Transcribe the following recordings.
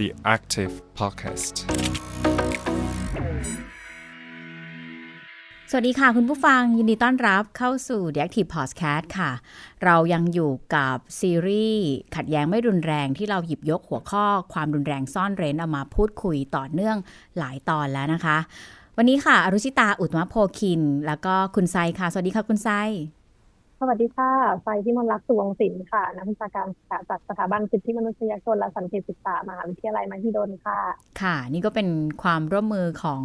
The Active Podcast สวัสดีค่ะ คุณผู้ฟังยินดีต้อนรับเข้าสู่ The Active Podcast ค่ะ เรายังอยู่กับซีรีส์ขัดแย้งไม่รุนแรงที่เราหยิบยกหัวข้อความรุนแรงซ่อนเร้นเอามาพูดคุยต่อเนื่องหลายตอนแล้วนะคะ วันนี้ค่ะอรุชิตาอุตมะโพคิน แล้วก็คุณไซค่ะ สวัสดีค่ะคุณไซ สวัสดีค่ะ ไฟที่มนรักสุวงศิลป์ค่ะ นักวิชาการจากสถาบันสิทธิมนุษยชนและสันติศึกษามหาวิทยาลัยมหิดลค่ะ ค่ะ นี่ก็เป็นความร่วมมือของ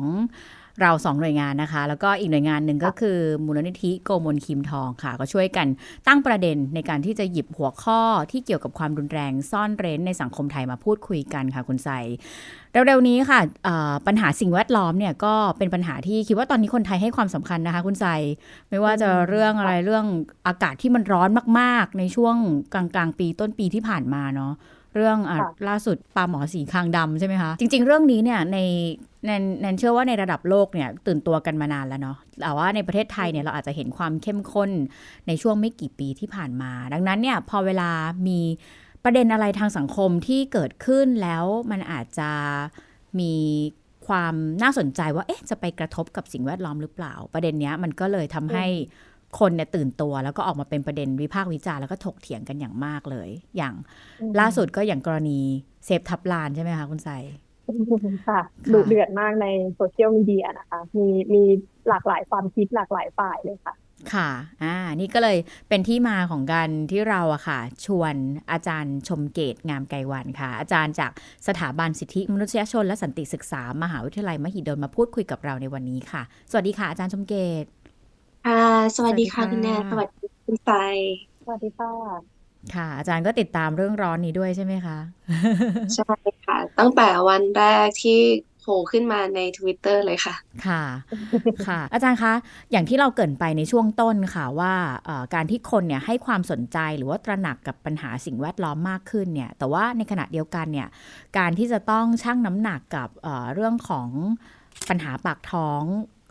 เราสองหน่วยงานนะคะ แล้วก็อีกหน่วยงานหนึ่งก็คือมูลนิธิโกมลคิมทองค่ะ ก็ช่วยกันตั้งประเด็นในการที่จะหยิบหัวข้อที่เกี่ยวกับความรุนแรงซ่อนเร้นในสังคมไทยมาพูดคุยกันค่ะคุณไซเร็วๆนี้ค่ะเอ่อปัญหาสิ่งแวดล้อมเนี่ยก็เป็นปัญหาที่คิดว่าตอนนี้คนไทยให้ความสำคัญนะคะ คุณไซไม่ว่าจะเรื่องอะไรเรื่องอากาศที่มันร้อนมาก ๆ ในช่วงกลางๆ ปีต้นปีที่ผ่านมาเนาะ เรื่องอะค่ะล่าสุดปลาหมอสีคางดำใช่ไหมคะ จริง ๆ เรื่องนี้เนี่ยในแนนแนนเชื่อว่าในระดับโลกเนี่ยตื่นตัวกันมานานแล้วเนาะ แต่ว่าในประเทศไทยเนี่ยเราอาจจะเห็นความเข้มข้นในช่วงไม่กี่ปีที่ผ่านมา ดังนั้นเนี่ยพอเวลามีประเด็นอะไรทางสังคมที่เกิดขึ้นแล้วมันอาจจะมีความน่าสนใจว่าเอ๊ะจะไปกระทบกับสิ่งแวดล้อมหรือเปล่า ประเด็นเนี้ยมันก็เลยทำให้ คนเนี่ยตื่นตัวแล้วก็ออกมาเป็นประเด็นวิพากษ์วิจารณ์แล้วก็ถกเถียงกันอย่างมากเลย อย่างล่าสุดก็อย่างกรณีเซฟทับลานใช่ไหมคะคุณไซค่ะดุเดือดมากในโซเชียลมีเดียนะคะ มีมีหลากหลายความคิดหลากหลายฝ่ายเลยค่ะ ค่ะ อ่า นี่ก็เลยเป็นที่มาของการที่เราอะค่ะ ชวนอาจารย์ชมเกตงามไกรวันค่ะ อาจารย์จากสถาบันสิทธิมนุษยชนและสันติศึกษามหาวิทยาลัยมหิดลมาพูดคุยกับเราในวันนี้ค่ะ สวัสดีค่ะอาจารย์ชมเกต ค่ะ สวัสดีค่ะสวัสดีค่ะ คุณแนนสวัสดีคุณไซสวัสดีค่ะค่ะ อาจารย์ก็ติดตามเรื่องร้อนนี้ด้วยใช่ไหมคะ ใช่ค่ะ ตั้งแต่วันแรกที่โผล่ขึ้นมาใน Twitter เลยค่ะ ค่ะ ค่ะ อาจารย์คะ อย่างที่เราเกรินไปในช่วงต้นค่ะว่าเอ่อการที่คนเนี่ยให้ความสนใจหรือว่าตระหนักกับปัญหาสิ่งแวดล้อมมากขึ้นเนี่ย แต่ว่าในขณะเดียวกันเนี่ย การที่จะต้องชั่งน้ำหนักกับเอ่อเรื่องของปัญหาปากท้อง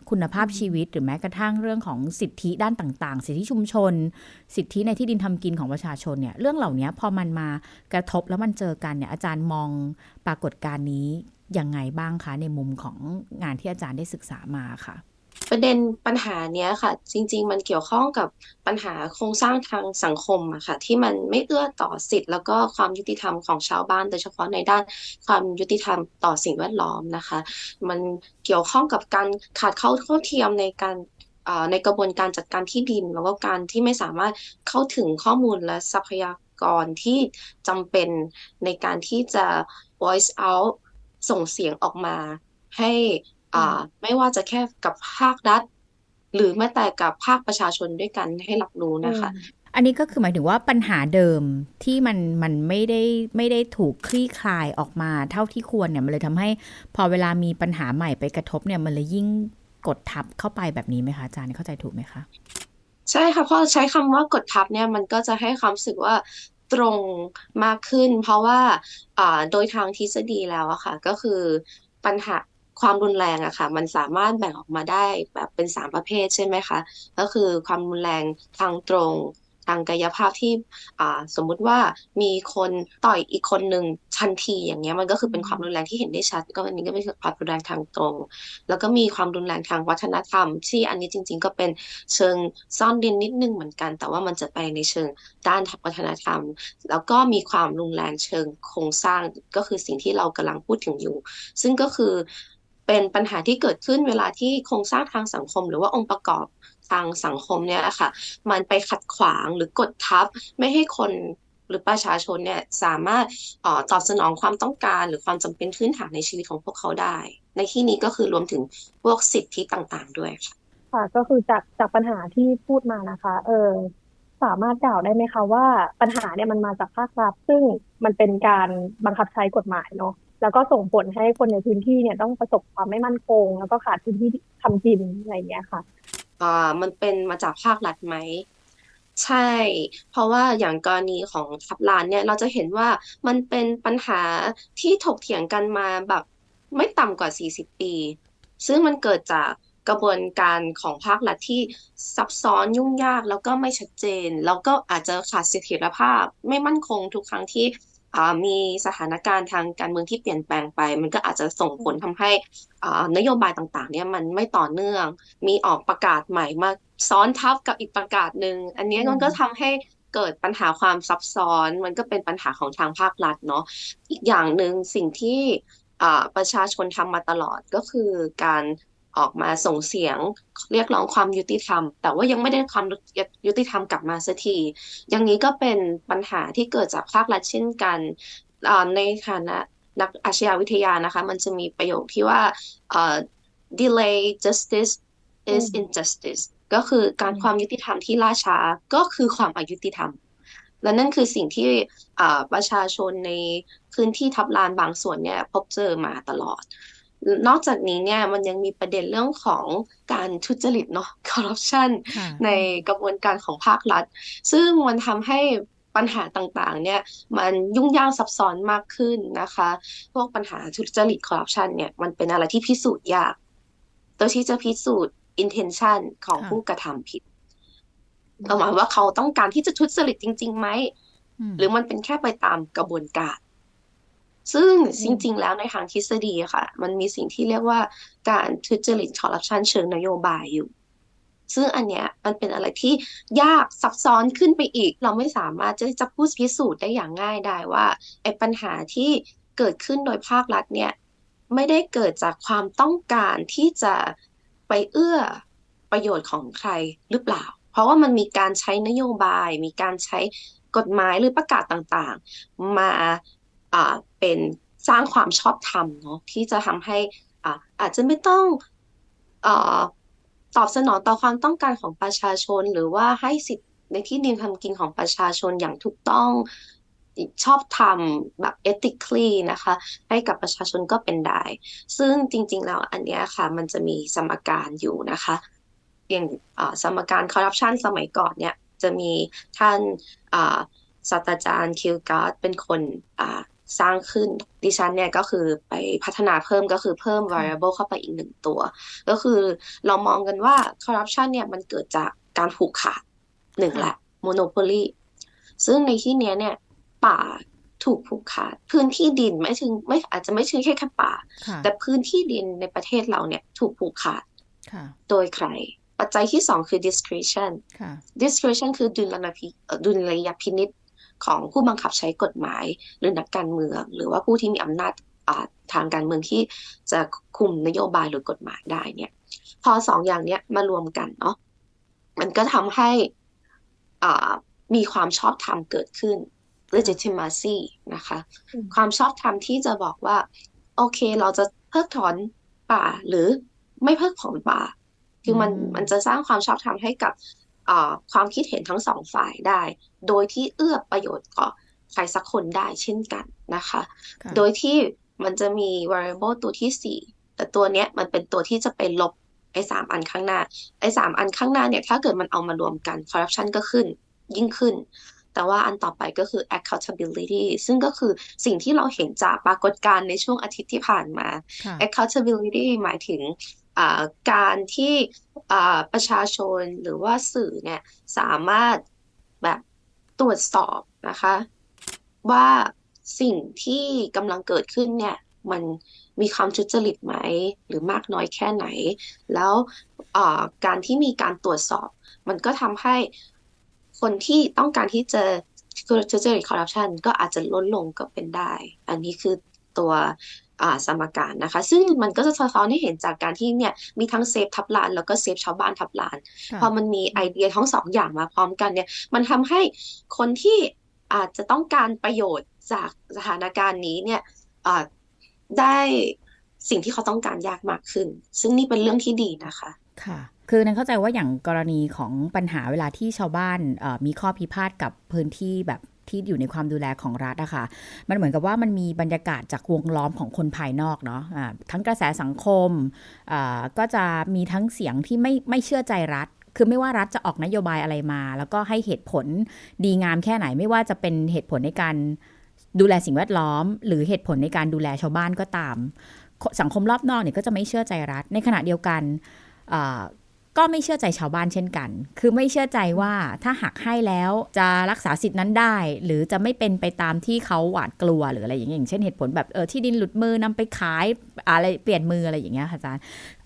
คุณภาพชีวิต หรือแม้กระทั่งเรื่องของสิทธิด้านต่างๆ สิทธิชุมชน สิทธิในที่ดินทำกินของประชาชนเนี่ยเรื่องเหล่านี้พอมันมากระทบแล้วมันเจอกันเนี่ยอาจารย์มองปรากฏการณ์นี้ยังไงบ้างคะในมุมของงานที่อาจารย์ได้ศึกษามาค่ะ ประเด็นปัญหาเนี้ยค่ะ จริง ๆ มันเกี่ยวข้องกับปัญหาโครงสร้างทางสังคมอะค่ะ ที่มันไม่เอื้อต่อสิทธิ์ แล้วก็ความยุติธรรมของชาวบ้าน โดยเฉพาะในด้านความยุติธรรมต่อสิ่งแวดล้อมนะคะ มันเกี่ยวข้องกับการขาดเข้าเท่าเทียมในการในกระบวนการจัดการที่ดิน แล้วก็การที่ไม่สามารถเข้าถึงข้อมูลและทรัพยากรที่จำเป็นในการที่จะ voice out ส่งเสียงออกมาให้ ไม่ว่าจะแค่กับภาครัฐ หรือแม้แต่กับภาคประชาชนด้วยกันให้รับรู้นะคะ อันนี้ก็คือหมายถึงว่าปัญหาเดิมที่มันมันไม่ได้ไม่ได้ถูกคลี่คลายออกมาเท่าที่ควรเนี่ยมันเลยทำให้พอเวลามีปัญหาใหม่ไปกระทบเนี่ยมันเลยยิ่งกดทับเข้าไปแบบนี้ไหมคะอาจารย์เข้าใจถูกไหมคะใช่ค่ะเพราะใช้คำว่ากดทับเนี่ยมันก็จะให้ความรู้สึกว่าตรงมากขึ้น เพราะว่าอ่าโดยทางทฤษฎีแล้วอะค่ะ ก็คือปัญหา ความรุนแรงอะค่ะ มันสามารถแบ่งออกมาได้แบบเป็นสามประเภทใช่ไหมคะก็คือความรุนแรงทางตรงทางกายภาพที่สมมุติว่ามีคนต่อยอีกคนหนึ่งทันทีอย่างเงี้ยมันก็คือเป็นความรุนแรงที่เห็นได้ชัด ก็อันนี้ก็เป็นความรุนแรงทางตรง แล้วก็มีความรุนแรงทางวัฒนธรรม ที่อันนี้จริง ๆ ก็เป็นเชิงซ่อนเร้นนิดนึงเหมือนกัน แต่ว่ามันจะไปในเชิงด้านวัฒนธรรม แล้วก็มีความรุนแรงเชิงโครงสร้างก็คือสิ่งที่เรากำลังพูดถึงอยู่ ซึ่งก็คือ เป็นปัญหาที่เกิดขึ้นเวลาที่โครงสร้างทางสังคม หรือว่าองค์ประกอบทางสังคมเนี่ยค่ะ มันไปขัดขวางหรือกดทับไม่ให้คนหรือประชาชนเนี่ยสามารถออตอบสนองความต้องการหรือความจำเป็นพื้นฐานในชีวิตของพวกเขาได้ ในที่นี้ก็คือรวมถึงพวกสิทธิต่างๆ ด้วยค่ะค่ะก็คือจากจากปัญหาที่พูดมานะคะ เออสามารถกล่าวได้ไหมคะว่าปัญหาเนี่ยมันมาจากภาครัฐซึ่งมันเป็นการบังคับใช้กฎหมายเนาะ แล้วก็ส่งผลให้คนในพื้นที่เนี่ยต้องประสบความไม่มั่นคง แล้วก็ขาดพื้นที่ทำกินอะไรอย่างเงี้ยค่ะอ่ามันเป็นมาจากภาครัฐไหมใช่ เพราะว่าอย่างกรณีของทับลานเนี่ยเราจะเห็นว่ามันเป็นปัญหาที่ถกเถียงกันมาแบบไม่ต่ำกว่า 40 ปี ซึ่งมันเกิดจากกระบวนการของภาครัฐที่ซับซ้อนยุ่งยากแล้วก็ไม่ชัดเจน แล้วก็อาจจะขาดเสถียรภาพไม่มั่นคงทุกครั้งที่ มีสถานการณ์ทางการเมืองที่เปลี่ยนแปลงไป มันก็อาจจะส่งผลทำให้นโยบายต่างๆเนี่ยมันไม่ต่อเนื่อง มีออกประกาศใหม่มาซ้อนทับกับอีกประกาศหนึ่งอันนี้มันก็ทำให้เกิดปัญหาความซับซ้อน มันก็เป็นปัญหาของทางภาครัฐเนาะอีกอย่างหนึ่งสิ่งที่ประชาชนทำมาตลอดก็คือการ ออกมาส่งเสียงเรียกร้องความยุติธรรม แต่ว่ายังไม่ได้ความยุติธรรมกลับมาสักที อย่างนี้ก็เป็นปัญหาที่เกิดจากภาครัฐเช่นกันอ่าในฐานะนักอาชญาวิทยานะคะ มันจะมีประโยคที่ว่าอ่า delay justice is อืม injustice ก็คือการอืมความยุติธรรมที่ล่าช้าก็คือความอายุติธรรม และนั่นคือสิ่งที่อ่าประชาชนในพื้นที่ทับลานบางส่วนเนี่ยพบเจอมาตลอด นอกจากนี้เนี่ยมันยังมีประเด็นเรื่องของการทุจริตเนาะ corruption ค่ะในกระบวนการของภาครัฐ ซึ่งมันทำให้ปัญหาต่างๆ เนี่ยมันยุ่งยากซับซ้อนมากขึ้นนะคะ พวกปัญหาทุจริตคอร์รัปชันเนี่ยมันเป็นอะไรที่พิสูจน์ยาก ตัวที่จะพิสูจน์ intention ของค่ะผู้กระทำผิดหมายว่าเขาต้องการที่จะทุจริตจริงๆไหมหรือมันเป็นแค่ไปตามกระบวนการ ซึ่งจริง ๆ แล้วในทางทฤษฎีอะค่ะ มันมีสิ่งที่เรียกว่าการทุจริตคอร์รัปชันเชิงนโยบายอยู่ ซึ่งอันเนี้ยมันเป็นอะไรที่ยากซับซ้อนขึ้นไปอีก เราไม่สามารถจะจะพูดพิสูจน์ได้อย่างง่ายได้ว่าไอ้ปัญหาที่เกิดขึ้นโดยภาครัฐเนี่ยไม่ได้เกิดจากความต้องการที่จะไปเอื้อประโยชน์ของใครหรือเปล่า เพราะว่ามันมีการใช้นโยบาย มีการใช้กฎหมายหรือประกาศต่างๆ มาอ่า เป็นสร้างความชอบธรรมเนาะที่จะทำให้อ่าอาจจะไม่ต้องอตอบสนองต่อความต้องการของประชาชน หรือว่าให้สิทธิ์ในที่ดินทำกินของประชาชนอย่างถูกต้องชอบธรรมแบบ ethically นะคะ ให้กับประชาชนก็เป็นได้ ซึ่งจริง ๆ แล้วอันเนี้ยค่ะมันจะมีสมการอยู่นะคะอย่างสมการคอร์รัปชันสมัยก่อนเนี่ยจะมีท่านศาสตราจารย์คิวการ์ดเป็นคน สร้างขึ้น ดิฉันเนี่ยก็คือไปพัฒนาเพิ่มก็คือเพิ่ม variable เข้าไปอีกหนึ่งตัว ก็คือเรามองกันว่าคอร์รัปชันเนี่ยมันเกิดจากการผูกขาดหนึ่งค่ะแหละ monopoly ซึ่งในที่เนี้ยเนี่ยป่าถูกผูกขาด พื้นที่ดินไม่ถึงไม่อาจจะไม่ใช่แค่แค่ป่าค่ะแต่พื้นที่ดินในประเทศเราเนี่ยถูกผูกขาดค่ะโดยใคร ปัจจัยที่สองคือ discretion ค่ะ discretion คือดุลยพิเอ่อดุลยพินิจ ของผู้บังคับใช้กฎหมาย หรือนักการเมือง หรือว่าผู้ที่มีอำนาจอ่าทางการเมืองที่จะคุมนโยบายหรือกฎหมายได้เนี่ย พอสองอย่างเนี้ยมารวมกันเนาะมันก็ทำให้อ่ามีความชอบธรรมเกิดขึ้น legitimacy นะคะอืมความชอบธรรมที่จะบอกว่า โอเคเราจะเพิกถอนป่าหรือไม่เพิกถอนป่า คือมันอืมมันจะสร้างความชอบธรรมให้กับอ่า ความคิดเห็นทั้งสองฝ่ายได้ โดยที่เอื้อประโยชน์ต่อใครสักคนได้เช่นกันนะคะค่ะโดยที่มันจะมี variable ตัวที่สี่แต่ตัวเนี้ยมันเป็นตัวที่จะไปลบไอ้สามอันข้างหน้า ไอ้สามอันข้างหน้าเนี่ย ถ้าเกิดมันเอามารวมกัน corruption ก็ขึ้นยิ่งขึ้น แต่ว่าอันต่อไปก็คือ accountability ซึ่งก็คือสิ่งที่เราเห็นจากปรากฏการณ์ในช่วงอาทิตย์ที่ผ่านมาค่ะ accountability หมายถึงอ่า การที่ประชาชนหรือว่าสื่อเนี่ยสามารถแบบตรวจสอบนะคะ ว่าสิ่งที่กำลังเกิดขึ้นเนี่ยมันมีความทุจริตไหม หรือมากน้อยแค่ไหน แล้วการที่มีการตรวจสอบ มันก็ทำให้คนที่ต้องการที่จะทุจริตคอร์รัปชันก็อาจจะลดลงก็เป็นได้ อันนี้คือตัว สมการนะคะ ซึ่งมันก็จะสะท้อนให้เห็นจากการที่เนี่ยมีทั้งเซฟทับลานแล้วก็เซฟชาวบ้านทับลานค่ะพอมันมีไอเดียทั้งสองอย่างมาพร้อมกันเนี่ยมันทำให้คนที่อาจจะต้องการประโยชน์จากสถานการณ์นี้เนี่ยอ่าได้สิ่งที่เขาต้องการยากมากขึ้น ซึ่งนี่เป็นเรื่องที่ดีนะคะค่ะคือนันเข้าใจว่าอย่างกรณีของปัญหาเวลาที่ชาวบ้านเอ่อมีข้อพิพาทกับพื้นที่แบบ ที่อยู่ในความดูแลของรัฐอะค่ะ มันเหมือนกับว่ามันมีบรรยากาศจากวงล้อมของคนภายนอกเนาะะทั้งกระแสสังคมก็จะมีทั้งเสียงที่ไม่ไม่เชื่อใจรัฐคือไม่ว่ารัฐจะออกนโยบายอะไรมา แล้วก็ให้เหตุผลดีงามแค่ไหนไม่ว่าจะเป็นเหตุผลในการดูแลสิ่งแวดล้อม หรือเหตุผลในการดูแลชาวบ้านก็ตาม สังคมรอบนอกเนี่ยก็จะไม่เชื่อใจรัฐ ในขณะเดียวกัน ก็ไม่เชื่อใจชาวบ้านเช่นกัน คือไม่เชื่อใจว่าถ้าหักให้แล้วจะรักษาสิทธินั้นได้ หรือจะไม่เป็นไปตามที่เขาหวาดกลัวหรืออะไรอย่างเงี้ยอย่างเช่นเหตุผลแบบเออที่ดินหลุดมือนำไปขายอะไรเปลี่ยนมืออะไรอย่างเงี้ยค่ะอาจารย์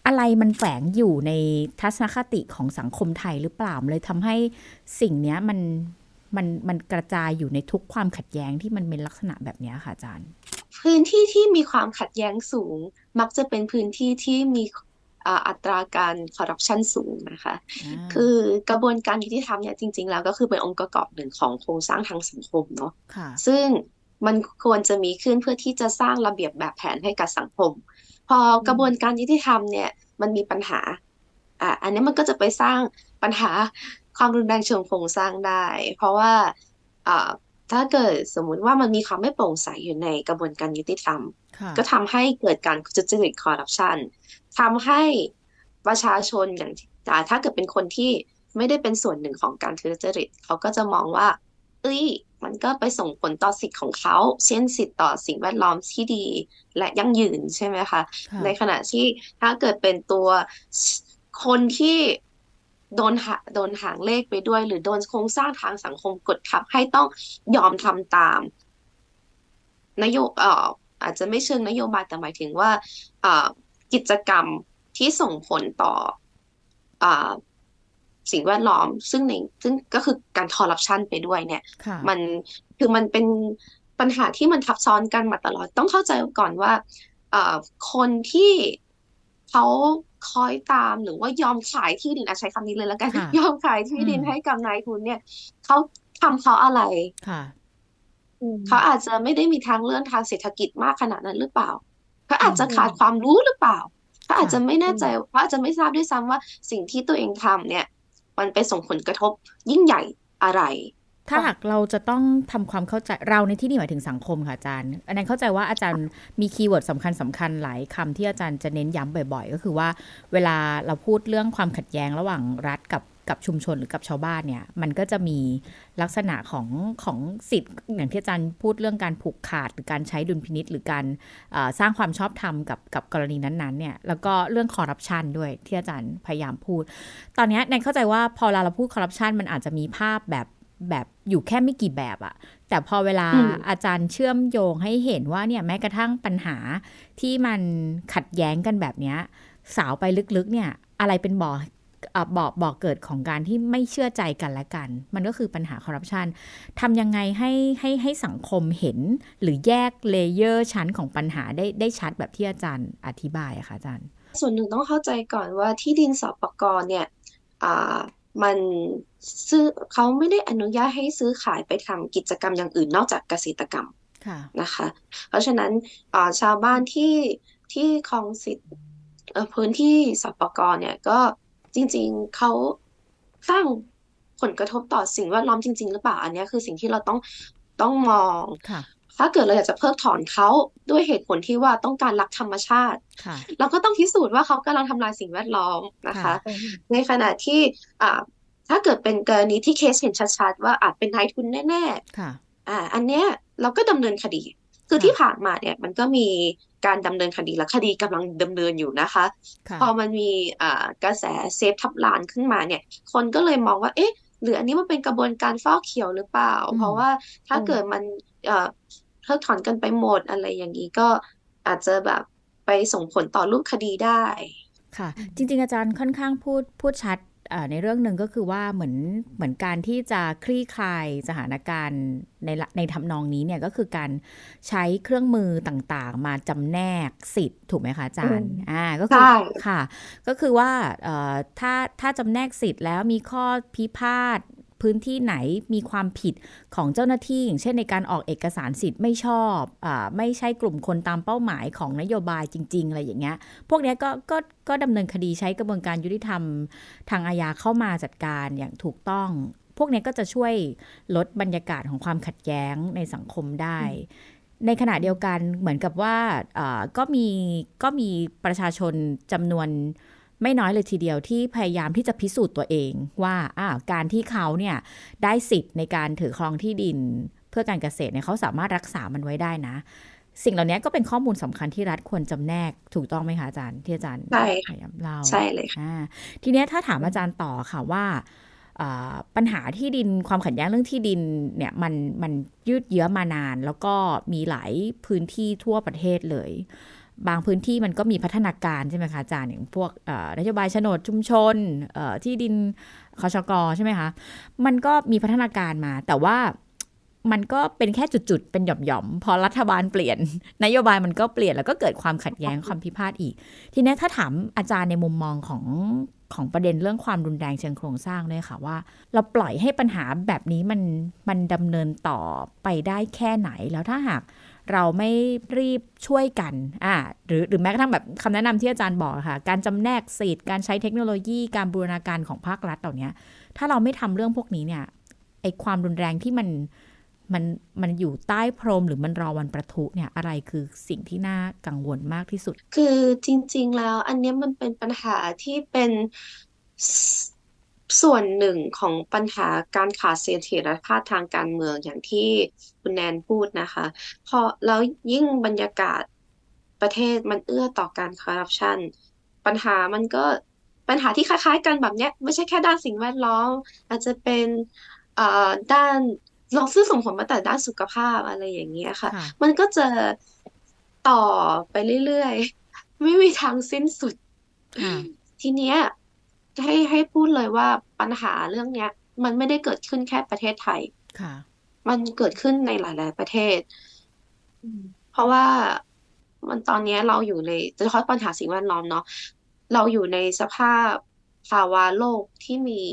อะไรมันแฝงอยู่ในทัศนคติของสังคมไทยหรือเปล่าเลยทำให้สิ่งเนี้ยมันมันมันกระจายอยู่ในทุกความขัดแย้งที่มันเป็นลักษณะแบบเนี้ยค่ะอาจารย์ พื้นที่ที่มีความขัดแย้งสูง มักจะเป็นพื้นที่ที่มี อ่าอัตราการคอร์รัปชันสูงนะคะ คือกระบวนการยุติธรรมเนี่ยจริง ๆ แล้วก็คือเป็นองค์ประกอบหนึ่งของโครงสร้างทางสังคมเนาะค่ะซึ่งมันควรจะมีขึ้นเพื่อที่จะสร้างระเบียบแบบแผนให้กับสังคม พอกระบวนการยุติธรรมเนี่ยมันมีปัญหาอะอันนี้มันก็จะไปสร้างปัญหาความรุนแรงเชิงโครงสร้างได้ เพราะว่าอ่า ถ้าเกิดสมมุติว่ามันมีความไม่โปร่งใสอยู่ในกระบวนการยุติธรรมค่ะก็ทำให้เกิดการทุจริตคอร์รัปชันทำให้ประชาชนอย่างอ่าถ้าเกิดเป็นคนที่ไม่ได้เป็นส่วนหนึ่งของการทุจริตเขาก็จะมองว่า เอ้ย มันก็ไปส่งผลต่อสิทธิ์ของเขา เช่นสิทธิ์ต่อสิ่งแวดล้อมที่ดี และยั่งยืนใช่ไหมคะค่ะในขณะที่ถ้าเกิดเป็นตัวคนที่ โดนหาโดนหางเลขไปด้วย หรือโดนโครงสร้างทางสังคมกดทับให้ต้องยอมทำตาม นโยเอ่ออาจจะไม่เชิงนโยบายแต่หมายถึงว่าเอ่อกิจกรรมที่ส่งผลต่ออ่าสิ่งแวดล้อม ซึ่งในซึ่งก็คือการคอร์รัปชันไปด้วยเนี่ยค่ะมันคือมันเป็นปัญหาที่มันทับซ้อนกันมาตลอด ต้องเข้าใจก่อนว่าเอ่อคนที่ เขาคอยตามหรือว่ายอมขายที่ดินอะใช้คำนี้เลยแล้วกันค่ะยอมขายที่ดินอืมให้กับนายทุนเนี่ยเขาทำเพราะอะไรค่ะอืมเขาอาจจะไม่ได้มีทางเลื่อนทางเศรษฐกิจมากขนาดนั้นหรือเปล่าเขาอาจจะขาดความรู้หรือเปล่าเขาอาจจะไม่แน่ใจเขาอาจจะไม่ทราบด้วยซ้ำว่าสิ่งที่ตัวเองทำเนี่ย มันไปส่งผลกระทบยิ่งใหญ่อะไร ถ้าหากเราจะต้องทำความเข้าใจเราในที่นี่หมายถึงสังคมค่ะอาจารย์ อันนั้นเข้าใจว่าอาจารย์มีคีย์เวิร์ดสำคัญสำคัญหลายคำที่อาจารย์จะเน้นย้ำบ่อย ๆ ก็คือว่าเวลาเราพูดเรื่องความขัดแย้งระหว่างรัฐกับกับชุมชนหรือกับชาวบ้านเนี่ยมันก็จะมีลักษณะของของสิทธิ์อย่างที่อาจารย์พูดเรื่องการผูกขาด หรือการใช้ดุลพินิษหรือการสร้างความชอบธรรมกับกับกรณีนั้นๆเนี่ยแล้วก็เรื่องคอร์รัปชันด้วยที่อาจารย์พยายามพูด ตอนนี้แนนเข้าใจว่าพอเราพูดคอร์รัปชันมันอาจจะมีภาพแบบ แบบอยู่แค่ไม่กี่แบบอะแต่พอเวลาอืมอาจารย์เชื่อมโยงให้เห็นว่าเนี่ยแม้กระทั่งปัญหาที่มันขัดแย้งกันแบบเนี้ยสาวไปลึกๆเนี่ยอะไรเป็นบ่อเอ่อบ่อบ่อเกิดของการที่ไม่เชื่อใจกันและกัน มันก็คือปัญหาคอร์รัปชันทำยังไงให้ให้ให้สังคมเห็นหรือแยกเลเยอร์ชั้นของปัญหาได้ได้ชัดแบบที่อาจารย์อธิบายอะค่ะอาจารย์ ส่วนหนึ่งต้องเข้าใจก่อนว่าที่ดินสปกเนี่ยอ่า มันซื้อเขาไม่ได้อนุญาตให้ซื้อขายไปทำกิจกรรมอย่างอื่นนอกจากเกษตรกรรมค่ะนะคะ เพราะฉะนั้นอ่าชาวบ้านที่ที่ครองสิทธิ์เอ่อพื้นที่สปกเนี่ยก็จริงๆเขาสร้างผลกระทบต่อสิ่งแวดล้อมจริง ๆ หรือเปล่า อันเนี้ยคือสิ่งที่เราต้องต้องมองค่ะ ถ้าเกิดเราอยากจะเพิกถอนเขาด้วยเหตุผลที่ว่าต้องการรักธรรมชาติค่ะเราก็ต้องพิสูจน์ว่าเขากำลังทำลายสิ่งแวดล้อมนะคะค่ะในขณะที่อ่าถ้าเกิดเป็นกรณีที่เคสเห็นชัดๆ ว่าอาจเป็นนายทุนแน่ค่ะๆอ่าอันเนี้ยเราก็ดำเนินคดี คือค่ะที่ผ่านมาเนี่ยมันก็มีการดำเนินคดีและคดีกำลังดำเนินอยู่นะคะค่ะพอมันมีอ่ากระแสเซฟทับลานขึ้นมาเนี่ย คนก็เลยมองว่า เอ๊ะ หรืออันนี้มันเป็นกระบวนการฟอกเขียวหรือเปล่าอืมเพราะว่าถ้าอืมเกิดมันเอ่อเพิกถอนกันไปหมดอะไรอย่างนี้ก็อาจจะแบบไปส่งผลต่อรูปคดีได้ ค่ะ จริง ๆ อาจารย์ค่อนข้างพูดพูดชัดเอ่อในเรื่องหนึ่งก็คือว่าเหมือนเหมือนการที่จะคลี่คลายสถานการณ์ในละในทำนองนี้เนี่ยก็คือการใช้เครื่องมือต่างๆ มาจำแนกสิทธิ์ถูกไหมคะอาจารย์อืมอ่าก็คือใช่ค่ะ ก็คือว่าเอ่อถ้าถ้าจำแนกสิทธิ์แล้วมีข้อพิพาท พื้นที่ไหนมีความผิดของเจ้าหน้าที่ อย่างเช่นในการออกเอกสารสิทธิ์ไม่ชอบอไม่ใช่กลุ่มคนตามเป้าหมายของนโยบายจริง ๆ อะไรอย่างเงี้ยพวกเนี้ยก็ก็ก็ดำเนินคดีใช้กระบวนการยุติธรรมทางอาญาเข้ามาจัดการอย่างถูกต้องพวกเนี้ยก็จะช่วยลดบรรยากาศของความขัดแย้งในสังคมได้ ในขณะเดียวกันเหมือนกับว่าก็มีก็มีประชาชนจำนวน ไม่น้อยเลยทีเดียวที่พยายามที่จะพิสูจน์ตัวเองว่าอ่าการที่เขาเนี่ยได้สิทธิ์ในการถือครองที่ดิน เพื่อการเกษตรเนี่ยเขาสามารถรักษามันไว้ได้นะ สิ่งเหล่านี้ก็เป็นข้อมูลสำคัญที่รัฐควรจำแนกถูกต้องไหมคะอาจารย์ที่อาจารย์ใช่พค่ะยายามเล่าใช่เลยค่ะอ่าทีเนี้ยถ้าถามอาจารย์ต่อค่ะว่าอ่าปัญหาที่ดินความขัดแย้งเรื่องที่ดินเนี่ยมันมันยืดเยื้อมานาน แล้วก็มีหลายพื้นที่ทั่วประเทศเลย บางพื้นที่มันก็มีพัฒนาการใช่ไหมคะอาจารย์อย่างพวกนโยบายโฉนดชุมชนที่ดินคชกใช่ไหมคะมันก็มีพัฒนาการมา แต่ว่ามันก็เป็นแค่จุดๆ เป็นหย่อมๆ พอรัฐบาลเปลี่ยน นโยบายมันก็เปลี่ยนแล้วก็เกิดความขัดแย้งความพิพาทอีก ทีนี้ถ้าถามอาจารย์ในมุมมองของของประเด็นเรื่องความรุนแรงเชิงโครงสร้างเนี่ยค่ะว่า เราปล่อยให้ปัญหาแบบนี้มันมันดำเนินต่อไปได้แค่ไหนแล้วถ้าหาก เราไม่รีบช่วยกันอ่าหรือหรือแม้กระทั่งแบบคำแนะนำที่อาจารย์บอกค่ะ การจำแนกสิทธิ์การใช้เทคโนโลยีการบูรณาการของภาครัฐเหล่านี้ถ้าเราไม่ทำเรื่องพวกนี้เนี่ยไอความรุนแรงที่มันมันมันอยู่ใต้พรมหรือมันรอวันประทุเนี่ยอะไรคือสิ่งที่น่ากังวลมากที่สุด คือจริง ๆ แล้วอันนี้มันเป็นปัญหาที่เป็น สส่วนหนึ่งของปัญหาการขาดเสถียรภาพทางการเมืองอย่างที่คุณแนนพูดนะคะเพราะแล้วยิ่งบรรยากาศประเทศมันเอื้อต่อการคอร์รัปชันปัญหามันก็ปัญหาที่คล้ายๆกันแบบเนี้ยไม่ใช่แค่ด้านสิ่งแวดล้อม อาจจะเป็นเอ่อด้านลองซื้อส่งผลมาแต่ด้านสุขภาพอะไรอย่างเงี้ยค่ะค่ะ มันก็จะต่อไปเรื่อยๆ ไม่มีทางสิ้นสุดค่ะทีเนี้ย ให้ให้พูดเลยว่าปัญหาเรื่องเนี้ย มันไม่ได้เกิดขึ้นแค่ประเทศไทยค่ะ มันเกิดขึ้นในหลาย ๆ ประเทศ เพราะว่ามันตอนเนี้ยเราอยู่ในโดยเฉพาะปัญหาสิ่งแวดล้อมเนาะเราอยู่ในสภาพภาวะโลกที่มี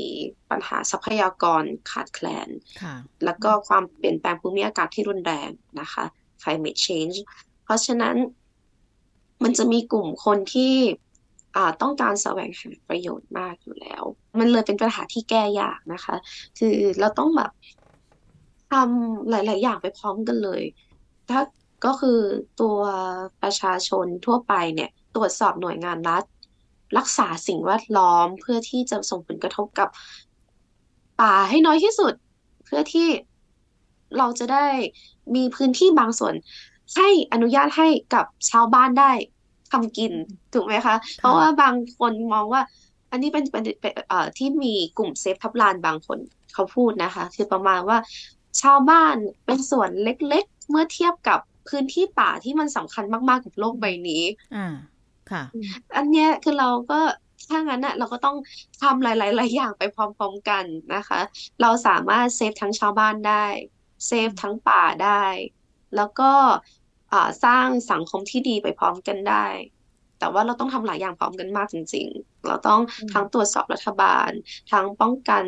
ปัญหาทรัพยากรขาดแคลนค่ะแล้วก็ความเปลี่ยนแปลงภูมิอากาศที่รุนแรงนะคะ climate change เพราะฉะนั้นมันจะมีกลุ่มคนที่อ่า ต้องการแสวงหาประโยชน์มากอยู่แล้ว มันเลยเป็นปัญหาที่แก้ยากนะคะ คือเราต้องแบบทำหลาย ๆ อย่างไปพร้อมกันเลย ถ้าก็คือตัวประชาชนทั่วไปเนี่ยตรวจสอบหน่วยงานรัฐ รักษาสิ่งแวดล้อมเพื่อที่จะส่งผลกระทบกับป่าให้น้อยที่สุด เพื่อที่เราจะได้มีพื้นที่บางส่วน ให้อนุญาตให้กับชาวบ้านได้ ทำกินถูกไหมคะ เพราะว่าบางคนมองว่า อันนี้เป็นเป็นเป็นเอ่อที่มีกลุ่มเซฟทับลานบางคนเขาพูดนะคะ คือประมาณว่าชาวบ้านเป็นส่วนเล็กๆ เมื่อเทียบกับพื้นที่ป่าที่มันสำคัญมากๆกับโลกใบนี้ อ่า ค่ะ อันเนี้ยคือเราก็ถ้างั้นน่ะเราก็ต้องทำหลายๆหลายอย่างไปพร้อมๆกันนะคะ เราสามารถเซฟทั้งชาวบ้านได้ เซฟทั้งป่าได้ แล้วก็อ่า สร้างสังคมที่ดีไปพร้อมกันได้ แต่ว่าเราต้องทำหลายอย่างพร้อมกันมากจริง ๆ เราต้องอืมทั้งตรวจสอบรัฐบาล ทั้งป้องกัน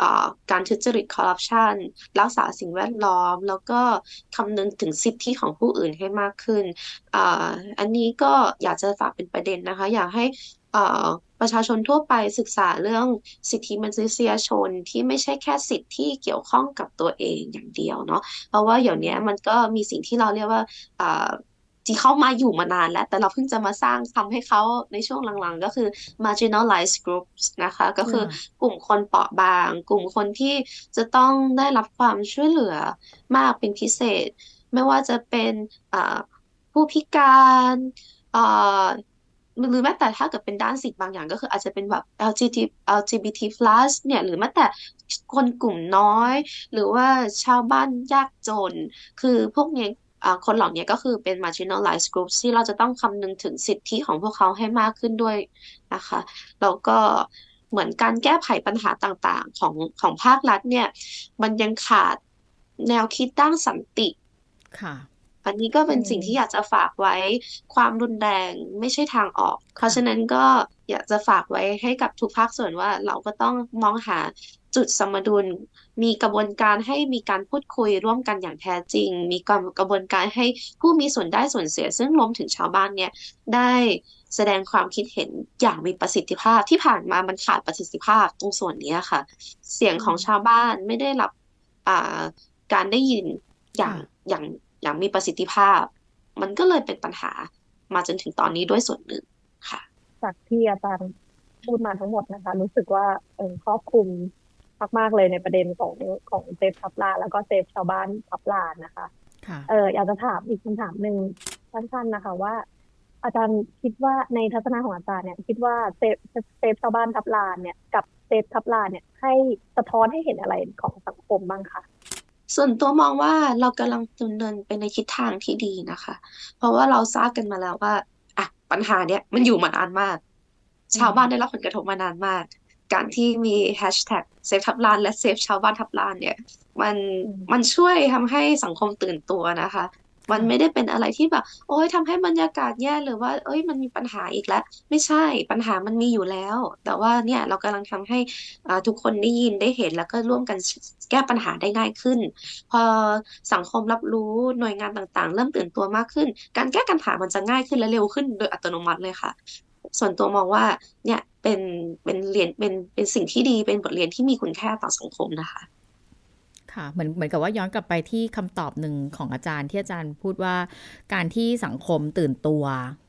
อ่าการทุจริตคอร์รัปชันรักษาสิ่งแวดล้อม แล้วก็คำนึงถึงสิทธิของผู้อื่นให้มากขึ้นอ่าอันนี้ก็อยากจะฝากเป็นประเด็นนะคะ อยากให้อ่า ประชาชนทั่วไปศึกษาเรื่องสิทธิมนุษยชนที่ไม่ใช่แค่สิทธิที่เกี่ยวข้องกับตัวเองอย่างเดียวเนาะเพราะว่าเดี๋ยวนี้มันก็มีสิ่งที่เราเรียกว่าอ่าที่เข้ามาอยู่มานานแล้ว แต่เราเพิ่งจะมาสร้างทำให้เขาในช่วงหลังๆ ก็คือ marginalized groups นะคะ ก็คือกลุ่มคนเปราะบาง กลุ่มคนที่จะต้องได้รับความช่วยเหลือมากเป็นพิเศษ ไม่ว่าจะเป็นอ่าผู้พิการอ่า หรือแม้แต่ถ้าเกิดเป็นด้านสิทธิ์บางอย่างก็คืออาจจะเป็นแบบ LGBT LGBT+ เนี่ย หรือแม้แต่คนกลุ่มน้อย หรือว่าชาวบ้านยากจน คือพวกเนี้ยคนเหล่านี้ก็คือเป็น marginalized groups ที่เราจะต้องคำนึงถึงสิทธิของพวกเขาให้มากขึ้นด้วยนะคะแล้วก็เหมือนการแก้ไขปัญหาต่างๆ ของของภาครัฐเนี่ย มันยังขาดแนวคิดด้านสันติค่ะ อันนี้ก็เป็นอืมสิ่งที่อยากจะฝากไว้ ความรุนแรงไม่ใช่ทางออก เพราะฉะนั้นก็อยากจะฝากไว้ให้กับทุกภาคส่วนว่าเราก็ต้องมองหาจุดสมดุล มีกระบวนการให้มีการพูดคุยร่วมกันอย่างแท้จริง มีกระบวนการให้ผู้มีส่วนได้ส่วนเสีย ซึ่งรวมถึงชาวบ้านเนี่ยได้แสดงความคิดเห็นอย่างมีประสิทธิภาพที่ผ่านมามันขาดประสิทธิภาพตรงส่วนนี้ค่ะ เสียงของชาวบ้านไม่ได้รับอ่าการได้ยินอย่างค่ะอย่าง อย่างมีประสิทธิภาพ มันก็เลยเป็นปัญหามาจนถึงตอนนี้ด้วยส่วนหนึ่งค่ะ จากที่อาจารย์พูดมาทั้งหมดนะคะ รู้สึกว่าเออครอบคลุมมากๆเลยในประเด็นของของเซฟทับลานแล้วก็เซฟชาวบ้านทับลานนะคะค่ะเอออยากจะถามอีกคำถามหนึ่งสั้นๆนะคะว่า อาจารย์คิดว่าในทัศนะของอาจารย์เนี่ย คิดว่าเซฟเซฟชาวบ้านทับลานเนี่ยกับเซฟทับลานเนี่ย ให้สะท้อนให้เห็นอะไรของสังคมบ้างคะ ส่วนตัวมองว่าเรากำลังดำเนินไปในทิศทางที่ดีนะคะ เพราะว่าเราทราบกันมาแล้วว่าอะปัญหาเนี้ยมันอยู่มานานมาก ชาวบ้านได้รับผลกระทบมานานมาก การที่มีแฮชแท็กเซฟทับลานและเซฟชาวบ้านทับลานเนี่ย มันอืมมันช่วยทำให้สังคมตื่นตัวนะคะ มันไม่ได้เป็นอะไรที่แบบ โอ้ยทำให้บรรยากาศแย่หรือว่า เอ้ยมันมีปัญหาอีกแล้ว ไม่ใช่ปัญหามันมีอยู่แล้ว แต่ว่าเนี่ยเรากำลังทำให้ทุกคนได้ยินได้เห็นแล้วก็ร่วมกันแก้ปัญหาได้ง่ายขึ้น พอสังคมรับรู้หน่วยงานต่างๆ เริ่มตื่นตัวมากขึ้น การแก้ปัญหามันจะง่ายขึ้นและเร็วขึ้นโดยอัตโนมัติเลยค่ะ ส่วนตัวมองว่าเนี่ยเป็นเป็นเรียนเป็นเป็นสิ่งที่ดีเป็นบทเรียนที่มีคุณค่าต่อสังคมนะคะ ค่ะเหมือนเหมือนกับว่าย้อนกลับไปที่คำตอบหนึ่งของอาจารย์ที่อาจารย์พูดว่าการที่สังคมตื่นตัว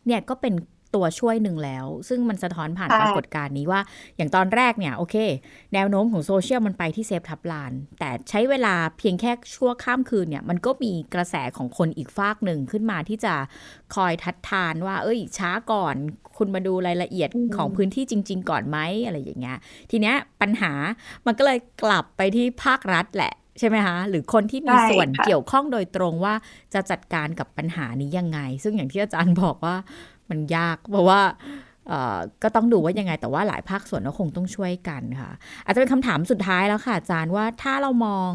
เนี่ยก็เป็นตัวช่วยหนึ่งแล้ว ซึ่งมันสะท้อนผ่านปรากฏการณ์นี้ว่า อย่างตอนแรกเนี่ยโอเค แนวโน้มของโซเชียลมันไปที่เซฟทับลาน แต่ใช้เวลาเพียงแค่ชั่วข้ามคืนเนี่ย มันก็มีกระแสของคนอีกฝากหนึ่งขึ้นมาที่จะคอยทัดทานว่า เอ้ยช้าก่อน คุณมาดูรายละเอียดอของพื้นที่จริง ๆ ก่อนไหมอะไรอย่างเงี้ยทีเนี้ยปัญหามันก็เลยกลับไปที่ภาครัฐแหละ ใช่ไหมคะ หรือคนที่มีใช่ส่วนค่ะเกี่ยวข้องโดยตรงว่าจะจัดการกับปัญหานี้ยังไง ซึ่งอย่างที่อาจารย์บอกว่ามันยากเพราะว่าเอ่อก็ต้องดูว่ายังไงแต่ว่าหลายภาคส่วนก็คงต้องช่วยกันค่ะ อาจจะเป็นคำถามสุดท้ายแล้วค่ะอาจารย์ว่าถ้าเรามอง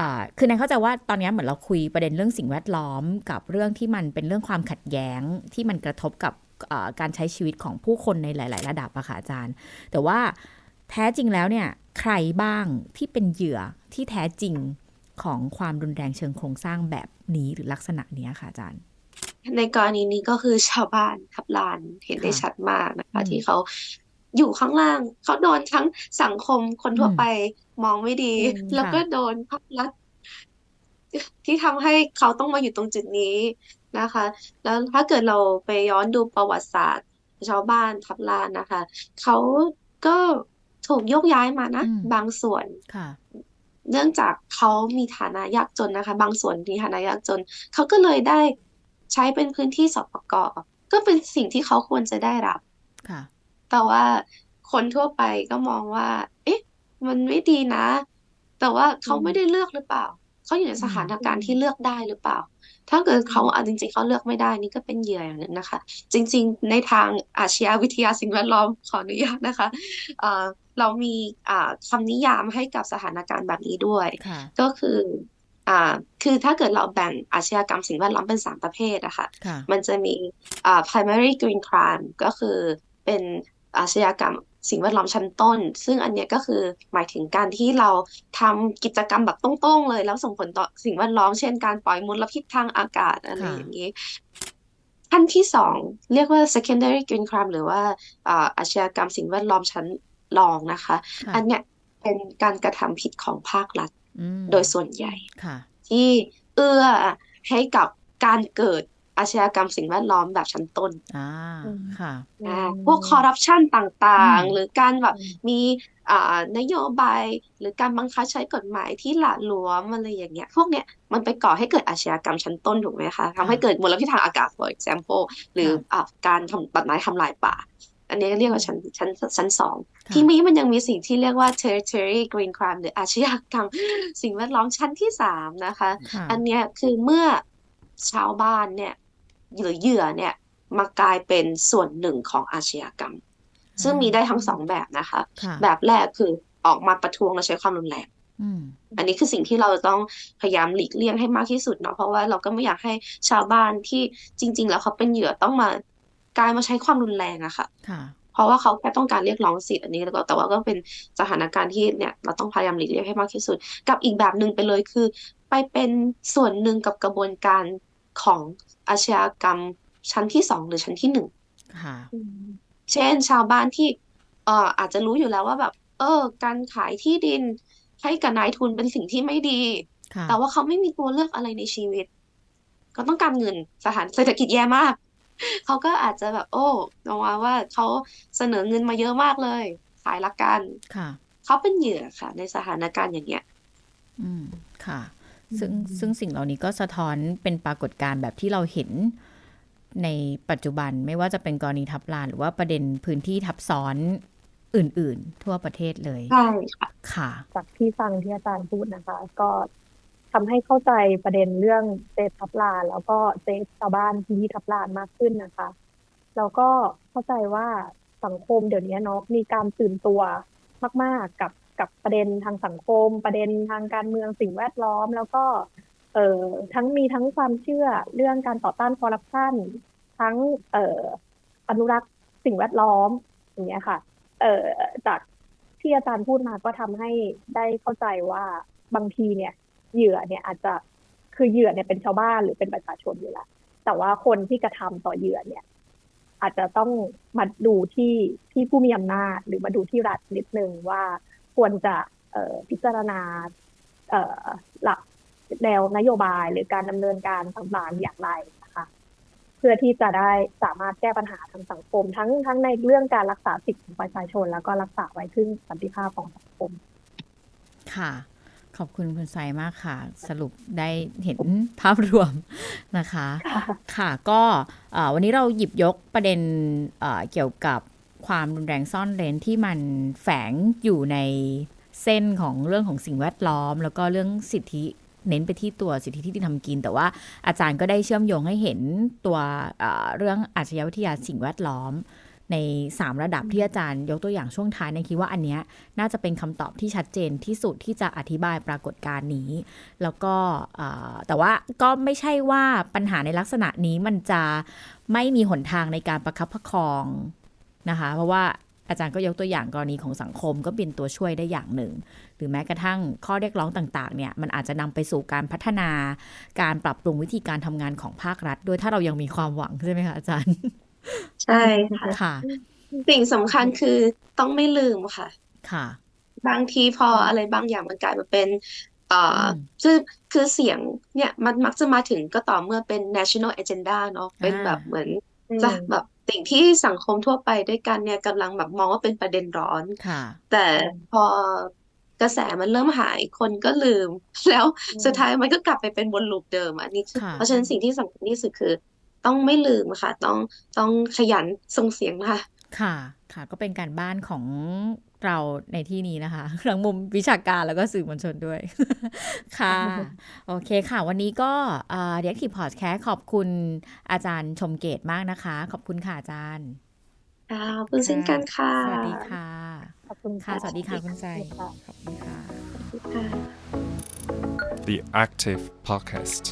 อาคือในเข้าใจว่าตอนนี้เหมือนเราคุยประเด็นเรื่องสิ่งแวดล้อม กับเรื่องที่มันเป็นเรื่องความขัดแย้งที่มันกระทบกับอ่าการใช้ชีวิตของผู้คนในหลาย ๆ ระดับอะค่ะอาจารย์ แต่ว่า แท้จริงแล้วเนี่ยใครบ้างที่เป็นเหยื่อที่แท้จริงของความรุนแรงเชิงโครงสร้างแบบนี้หรือลักษณะเนี้ยค่ะอาจารย์ในกรณีนี้ก็คือชาวบ้านทับลานเห็นได้ค่ะชัดมากนะคะอืมที่เขาอยู่ข้างล่าง เขาโดนทั้งสังคมคนทั่วอืมไปมองไม่ดีอืมแล้วก็ค่ะโดนภาครัฐที่ทำให้เขาต้องมาอยู่ตรงจุดนี้นะคะ แล้วถ้าเกิดเราไปย้อนดูประวัติศาสตร์ ชาวบ้านทับลานนะคะ เขาก็ ถูกโยกย้ายมานะอืมบางส่วนค่ะเนื่องจากเขามีฐานะยากจนนะคะ บางส่วนมีฐานะยากจน เขาก็เลยได้ใช้เป็นพื้นที่สปกก็เป็นสิ่งที่เขาควรจะได้รับค่ะแต่ว่าคนทั่วไปก็มองว่า เอ๊ะ มันไม่ดีนะ แต่ว่าเขาอืมไม่ได้เลือกหรือเปล่า เขาอยู่ในสถานการณ์อืมที่เลือกได้หรือเปล่า ถ้าเกิดเขาอืมอะจริง ๆเขาเลือกไม่ได้นี่ก็เป็นเหยื่ออย่างหนึ่งนะคะ จริง ๆ ในทางอาชญาวิทยาสิ่งแวดล้อมขออนุญาตนะคะ เอ่อเรามีอ่าคำนิยามให้กับสถานการณ์แบบนี้ด้วยค่ะก็คืออ่าคือถ้าเกิดเราแบ่งอาชญากรรมสิ่งแวดล้อมเป็นสามประเภทอะค่ะค่ะมันจะมีอ่า primary green crime ก็คือเป็นอาชญากรรมสิ่งแวดล้อมชั้นต้น ซึ่งอันเนี้ยก็คือหมายถึงการที่เราทำกิจกรรมแบบตรงๆเลย แล้วส่งผลต่อสิ่งแวดล้อม เช่นการปล่อยมลพิษทางอากาศอะไรค่ะอย่างนี้ขั้นที่สองเรียกว่า secondary green crime หรือว่าอ่าอาชญากรรมสิ่งแวดล้อมชั้น รองนะคะค่ะอันเนี้ยเป็นการกระทำผิดของภาครัฐอืมโดยส่วนใหญ่ค่ะที่เอื้อให้กับการเกิดอาชญากรรมสิ่งแวดล้อมแบบชั้นต้นอ่าอืมค่ะอ่าพวกคอร์รัปชันต่างอืมๆหรือการแบบอืมมีอ่านโยบาย หรือการบังคับใช้กฎหมายที่หละหลวมอะไรอย่างเงี้ย พวกเนี้ยมันไปก่อให้เกิดอาชญากรรมชั้นต้นถูกไหมคะทำให้เกิดมลพิษทางอากาศ for example หรืออ่าการทำตัดไม้ทำลายป่า อันนี้เรียกว่าชั้นชั้นชั้นสองค่ะทีนี้มันยังมีสิ่งที่เรียกว่า territory green crime หรืออาชญากรรมสิ่งแวดล้อมชั้นที่สามนะคะค่ะอันเนี้ยคือเมื่อชาวบ้านเนี่ยหรือเหยื่อเนี่ยมากลายเป็นส่วนหนึ่งของอาชญากรรม ซึ่งมีได้ทั้งสองแบบนะคะค่ะแบบแรกคือออกมาประท้วงและใช้ความรุนแรงอืมอันนี้คือสิ่งที่เราต้องพยายามหลีกเลี่ยงให้มากที่สุดเนาะเพราะว่าเราก็ไม่อยากให้ชาวบ้านที่จริง ๆ แล้วเขาเป็นเหยื่อต้องมา กลายมาใช้ความรุนแรงอะค่ะค่ะ เพราะว่าเขาแค่ต้องการเรียกร้องสิทธิ์อันนี้แล้วก็แต่ว่าก็เป็นสถานการณ์ที่เนี่ยเราต้องพยายามหลีกเลี่ยงให้มากที่สุด กับอีกแบบหนึ่งไปเลยคือ ไปเป็นส่วนหนึ่งกับกระบวนการของอาชญากรรมชั้นที่สองหรือชั้นที่หนึ่งค่ะอืมเช่นชาวบ้านที่เอ่ออาจจะรู้อยู่แล้วว่าแบบ เออ การขายที่ดินให้กับนายทุนเป็นสิ่งที่ไม่ดีค่ะแต่ว่าเขาไม่มีตัวเลือกอะไรในชีวิตเขาต้องการเงินสถานเศรษฐกิจแย่มาก เขาก็อาจจะแบบ โอ้มองว่าว่าเขาเสนอเงินมาเยอะมากเลย ขายละกันค่ะเขาเป็นเหยื่อค่ะ ในสถานการณ์อย่างเงี้ย อืมค่ะ ซึ่งอืมซึ่งสิ่งเหล่านี้ก็สะท้อนเป็นปรากฏการณ์แบบที่เราเห็นในปัจจุบันไม่ว่าจะเป็นกรณีทับลาน หรือว่าประเด็นพื้นที่ทับซ้อนอื่น ๆ ทั่วประเทศเลย ใช่ค่ะ ค่ะ จากที่ฟังที่อาจารย์พูดนะคะ ก็ ทำให้เข้าใจประเด็นเรื่องเซฟทับลานแล้วก็เซฟชาวบ้านที่ทับลานมากขึ้นนะคะ แล้วก็เข้าใจว่าสังคมเดี๋ยวนี้เนาะมีการตื่นตัวมาก ๆ กับกับประเด็นทางสังคม ประเด็นทางการเมืองสิ่งแวดล้อม แล้วก็เอ่อทั้งมีทั้งความเชื่อเรื่องการต่อต้านคอร์รัปชันทั้งเอ่ออนุรักษ์สิ่งแวดล้อมอย่างเงี้ยค่ะ เอ่อจากที่อาจารย์พูดมาก็ทำให้ได้เข้าใจว่าบางทีเนี่ย เหยื่อเนี่ยอาจจะคือเหยื่อเนี่ยเป็นชาวบ้านหรือเป็นประชาชนอยู่แล้วแต่ว่าคนที่กระทำต่อเหยื่อเนี่ย อาจจะต้องมาดูที่ที่ผู้มีอำนาจหรือมาดูที่รัฐนิดนึงว่าควรจะเออพิจารณาเออหลักแนวนโยบายหรือการดำเนินการต่างๆอย่างไรนะคะเพื่อที่จะได้สามารถแก้ปัญหาทางสังคม ทั้งทั้งในเรื่องการรักษาสิทธิของประชาชน แล้วก็รักษาไว้ซึ่งสันติภาพของสังคม ค่ะ ขอบคุณคุณไซมากค่ะ สรุปได้เห็นภาพรวมนะคะ ค่ะค่ะก็เอ่อวันนี้เราหยิบยกประเด็นเอ่อเกี่ยวกับความรุนแรงซ่อนเร้นที่มันแฝงอยู่ในเส้นของเรื่องของสิ่งแวดล้อม แล้วก็เรื่องสิทธิเน้นไปที่ตัวสิทธิที่ทำกิน แต่ว่าอาจารย์ก็ได้เชื่อมโยงให้เห็นตัวเอ่อเรื่องอาชญาวิทยาสิ่งแวดล้อม ใน 3 ระดับที่อาจารย์ยกตัวอย่างช่วงท้ายในยคิดว่าอันเนี้ยน่าจะเป็นคำตอบที่ชัดเจนที่สุดที่จะอธิบายปรากฏการณ์นี้ แล้วก็เอ่อแต่ว่าก็ไม่ใช่ว่าปัญหาในลักษณะนี้มันจะไม่มีหนทางในการประคับประคองนะคะ เพราะว่าอาจารย์ก็ยกตัวอย่างกรณีของสังคมก็เป็นตัวช่วยได้อย่างหนึ่ง หรือแม้กระทั่งข้อเรียกร้องต่างๆเนี่ยมันอาจจะนำไปสู่การพัฒนา การปรับปรุงวิธีการทำงานของภาครัฐโดยถ้าเรายังมีความหวังใช่ไหมคะอาจารย์ ใช่ค่ะ ค่ะ สิ่งสำคัญคือต้องไม่ลืมค่ะ ค่ะ บางทีพออะไรบางอย่างมันกลายมาเป็นเอ่ออม คือคือเสียงเนี่ยมันมักจะมาถึงก็ต่อเมื่อเป็น national agenda เนาะเป็นอ่า แบบเหมือนอืมจะแบบสิ่งที่สังคมทั่วไปด้วยกันเนี่ยกำลังแบบมองว่าเป็นประเด็นร้อน ค่ะ แต่พอกระแสมันเริ่มหายคนก็ลืม แล้วสุดท้ายมันก็กลับไปเป็นวนลูปเดิมอะอันนี้คือค่ะ เพราะฉะนั้นสิ่งที่สำคัญที่สุดคือ ต้องไม่ลืมค่ะ ต้องต้องขยันส่งเสียงค่ะ ค่ะ ค่ะ ก็เป็นการบ้านของเราในที่นี้นะคะทั้งมุมวิชาการแล้วก็สื่อมวลชนด้วย ค่ะ โอเคค่ะ วันนี้ก็เดียกทีพอดแคสขอบคุณอาจารย์ชมเกตมากนะคะ ขอบคุณค่ะอาจารย์ค่ะขอบคุณเช่นกันค่ะ สวัสดีค่ะ ขอบคุณค่ะ สวัสดีค่ะคุณใจค่ะขอบคุณค่ะค่ะ The Active Podcast.